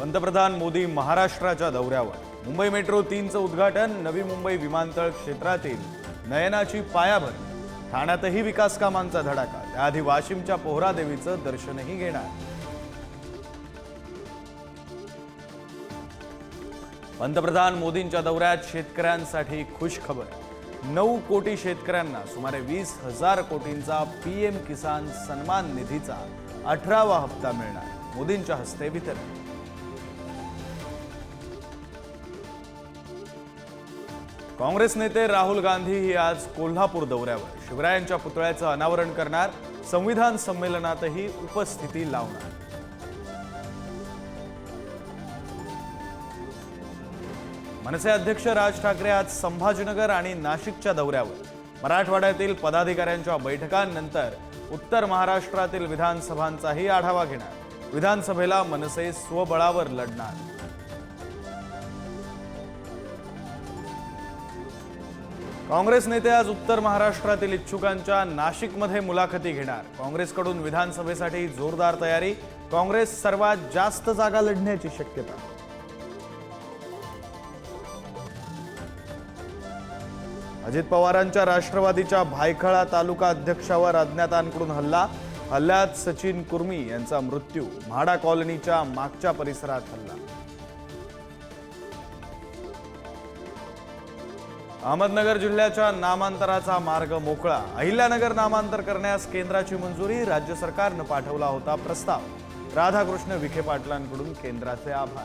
पंतप्रधान मोदी महाराष्ट्राच्या दौऱ्यावर. मुंबई मेट्रो तीनचं उद्घाटन नवी मुंबई विमानतळ क्षेत्रातील नयनाची पायाभरणी. ठाण्यातही विकास कामांचा धडाका त्याआधी वाशिमच्या पोहरादेवीचं दर्शनही घेणार. पंतप्रधान मोदींच्या दौऱ्यात शेतकऱ्यांसाठी खुश खबर नऊ कोटी शेतकऱ्यांना सुमारे वीस हजार कोटींचा पीएम किसान सन्मान निधीचा अठरावा हप्ता मिळणार. मोदींच्या हस्ते वितरण. काँग्रेस नेते राहुल गांधी ही आज कोल्हापूर दौऱ्यावर. शिवरायांच्या पुतळ्याचं अनावरण करणार संविधान संमेलनातही उपस्थिती लावणार. मनसे अध्यक्ष राज ठाकरे आज संभाजीनगर आणि नाशिकच्या दौऱ्यावर. मराठवाड्यातील पदाधिकाऱ्यांच्या बैठकांनंतर उत्तर महाराष्ट्रातील विधानसभांचाही आढावा घेणार. विधानसभेला मनसे स्वबळावर लढणार. काँग्रेस नेते आज उत्तर महाराष्ट्रातील इच्छुकांच्या नाशिकमध्ये मुलाखती घेणार. काँग्रेसकडून विधानसभेसाठी जोरदार तयारी. काँग्रेस सर्वात जास्त जागा लढण्याची शक्यता. अजित पवारांच्या राष्ट्रवादीच्या भायखळा तालुका अध्यक्षावर अज्ञातांकडून हल्ला. हल्ल्यात सचिन कुर्मी यांचा मृत्यू. म्हाडा कॉलनीच्या मागच्या परिसरात हल्ला. अहमदनगर जिल्ह्याच्या नामांतराचा मार्ग मोकळा. अहिल्यानगर नामांतर करण्यास केंद्राची मंजुरी राज्य सरकारनं पाठवला होता प्रस्ताव. राधाकृष्ण विखे पाटलांकडून केंद्राचे आभार.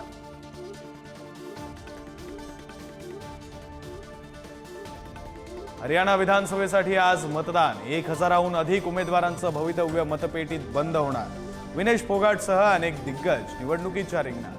हरियाणा विधानसभेसाठी आज मतदान. एक हजाराहून अधिक उमेदवारांचं भवितव्य मतपेटीत बंद होणार. विनेश फोगाटसह अनेक दिग्गज. निवडणुकीच्या रिंगणात.